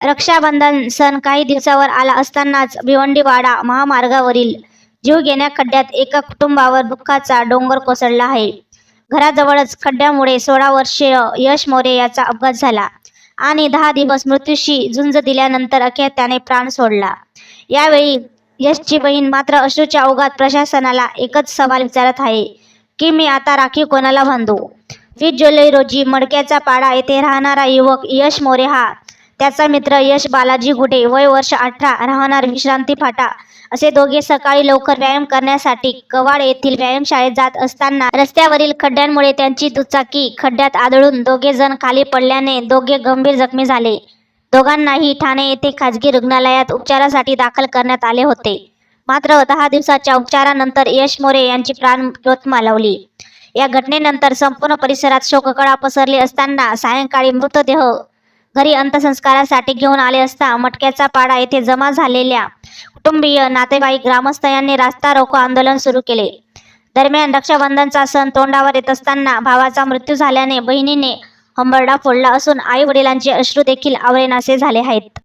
रक्षाबंधन सण काही दिवसावर आला असतानाच भिवंडीवाडा महामार्गावरील जीव घेण्या खड्ड्यात एका कुटुंबावर दुःखाचा डोंगर कोसळला आहे. घराजवळच खड्ड्यामुळे सोळा वर्षीय यश मोरे याचा अपघात झाला आणि दहा दिवस मृत्यूशी झुंज दिल्यानंतर अखेर त्याने प्राण सोडला. यावेळी यशची बहीण मात्र अश्रूच्या ओघात प्रशासनाला एकच सवाल विचारत आहे की मी आता राखीव कोणाला बांधू? वीस जुलै रोजी मडक्याचा पाडा येथे राहणारा युवक यश मोरे हा त्याचा मित्र यश बालाजी गुडे वय वर्ष अठरा राहणार विश्रांती फाटा. असे दोघे सकाळी लवकर व्यायाम करण्यासाठी कवाड येथील व्यायामशाळेत जात असताना रस्त्यावरील खड्ड्यांमुळे त्यांची दुचाकी खड्ड्यात आदळून दोघे जण खाली पडल्याने दोघे गंभीर जखमी झाले. दोघांनाही ठाणे येथे खाजगी रुग्णालयात उपचारासाठी दाखल करण्यात आले होते. मात्र दहा दिवसाच्या उपचारानंतर यश मोरे यांची प्राणज्योत मालवली. या घटनेनंतर संपूर्ण परिसरात शोककळा पसरली असताना सायंकाळी मृतदेह घरी अंत्यसंस्कारासाठी घेऊन आले असता मटक्याचा पाडा येथे जमा झालेल्या कुटुंबीय नातेवाईक ग्रामस्थ यांनी रास्ता रोको आंदोलन सुरू केले. दरम्यान रक्षाबंधनचा सण तोंडावर येत असताना भावाचा मृत्यू झाल्याने बहिणीने हंबरडा फोडला असून आई वडिलांचे अश्रू देखील आवरेनासे झाले आहेत.